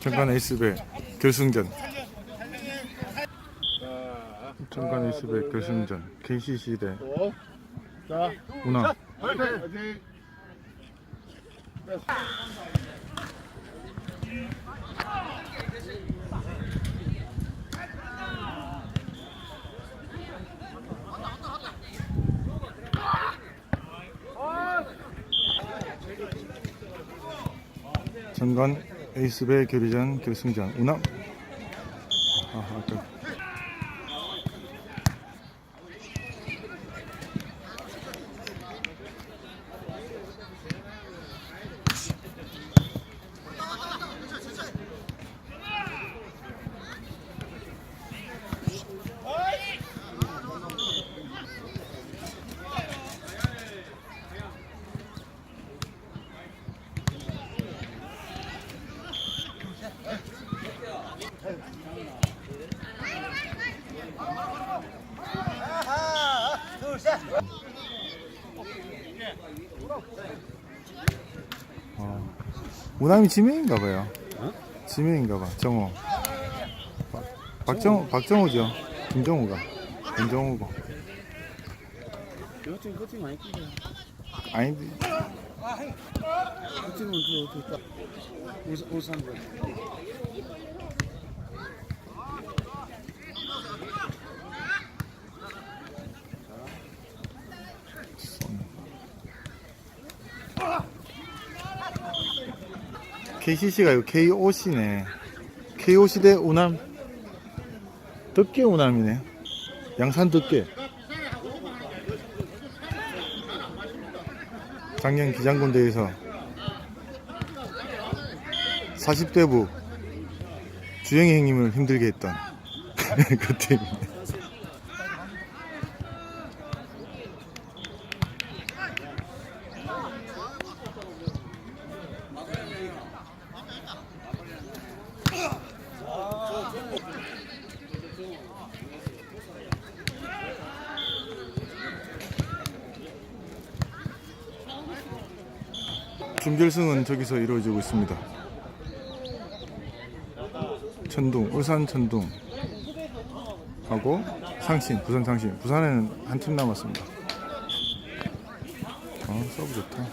정관 에이스배 결승전. 정관 에이스배 결승전. KCC 대. 자, 운항 화이팅! 정관 에이스배 결의전 결승전 운항 아, 아까 어. 우남이 지명인가 봐요. 지명인가 봐. 정호. 박- 박정호 박정호죠. 김정호가. 김정호고. 여친 많이 그 어떻게 딱 거. KCC가 이거 KOC네. KOC 대 우남. 덕계 우남이네. 양산 덕계. 작년 기장군대에서 40대부 주영이 형님을 힘들게 했던 그 팀. 준결승은 저기서 이루어지고 있습니다. 천둥, 울산 천둥 하고 상신, 부산 상신. 부산에는 한 팀 남았습니다. 어, 서브 좋다.